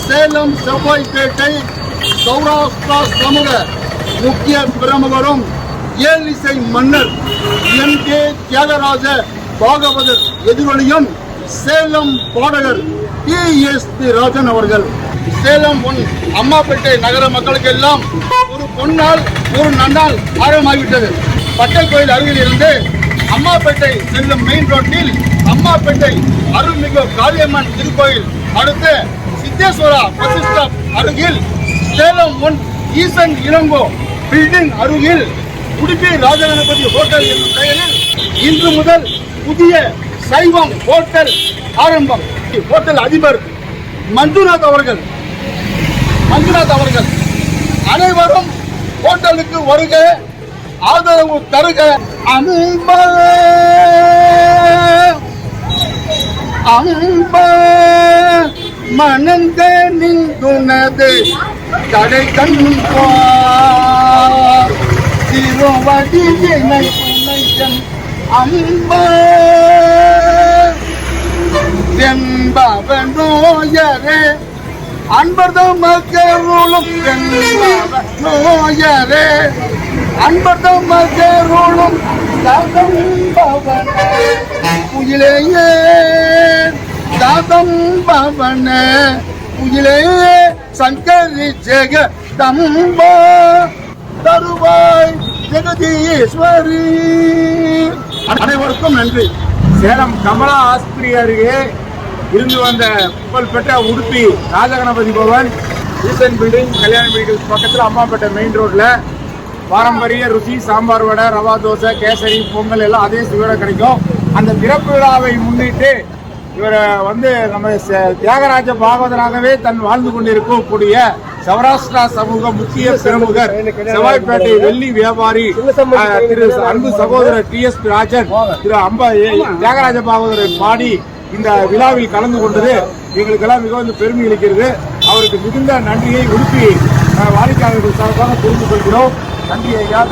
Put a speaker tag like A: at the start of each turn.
A: சேலம் செவ்வாய்ப்பேட்டை சௌராஷ்டிரா சமூக முக்கிய பிரமுகரும் ஏழிசை மன்னர் என் கே தியாகராஜ பாகவதர் எதிரொலியும் சேலம் பாடகர் டி எஸ் பி ராஜன் அவர்கள். சேலம் ஒன் அம்மாப்பேட்டை நகர மக்களுக்கு எல்லாம் ஒரு பொன்னால் ஒரு நன்னால் ஆரம்பமாகிவிட்டது. பட்டல் கோயில் அருகில் இருந்து அம்மாப்பேட்டை செல்லும் மெயின் ரோட்டில் அம்மாப்பேட்டை அருள்மிகு காளியம்மன் திருக்கோயில் அடுத்து சித்தேஸ்வரா பஸ் ஸ்டாப் அருகில் சேலம் ஒன் ஈசன் இளங்கோ பில்டிங் அருகில் உடுப்பி ராஜகணபதி ஹோட்டல் என்னும் பெயரில் இன்று முதல் புதிய சைவம் ஹோட்டல் ஆரம்பம். ஹோட்டல் அதிபர் மஞ்சுநாத் அவர்கள். மஞ்சுநாத் அவர்கள். அனைவரும் ஹோட்டலுக்கு வருக ஆதரவு தருக. அன்ப அன்ப மனங்க நின்றுனது. தடை கண்ணும் திருவடி அம்ப துணையன் அன்ப அன்பர்தம் மக்களும் நோயரே அன்பர்தம் மக்களும் தாதம் பவன உயிலேயே பவன உயிலேயே சங்கரி ஜெக தம்ப. தருவாய் ஜெகதீஸ்வரி. அனைவருக்கும் நன்றி.
B: சேலம் கமலா ஆஸ்பத்திரி அருகே இருந்து வந்த புகழ்பெற்ற உடுப்பி ராஜகணபதி பவன் ஈசன் பில்டிங் கல்யாண பில்டிங் பக்கத்தில் அம்மாப்பேட்டை மெயின் ரோட்ல பாரம்பரிய ருசி சாம்பார் வடை ரவா தோசை கேசரி பொங்கல் எல்லாம் அதே சுவையோட கிடைக்கும். அந்த திறப்பு விழாவை முன்னிட்டு இவர் வந்து நம்ம தியாகராஜ பாகவதராகவே தன் வாழ்ந்து கொண்டிருக்கக்கூடிய சௌராஷ்டிரா சமூக முக்கிய பிரமுகர் செவ்வாய்ப்பேட்டை வெள்ளி வியாபாரி திரு அன்பு சகோதரர் டி எஸ் ராஜன் திரு அம்ப ஏ- தியாகராஜ பாகவதரை பாடி இந்த விழாவில் கலந்து கொண்டது. எங்களுக்கெல்லாம் மிகவும் பெருமை அளிக்கிறது. அவருக்கு மிகுந்த நன்றியை உடுப்பி வாடிக்கையாளர்கள் சார்பாக தெரிந்து கொள்கிறோம். நன்றி ஐயா.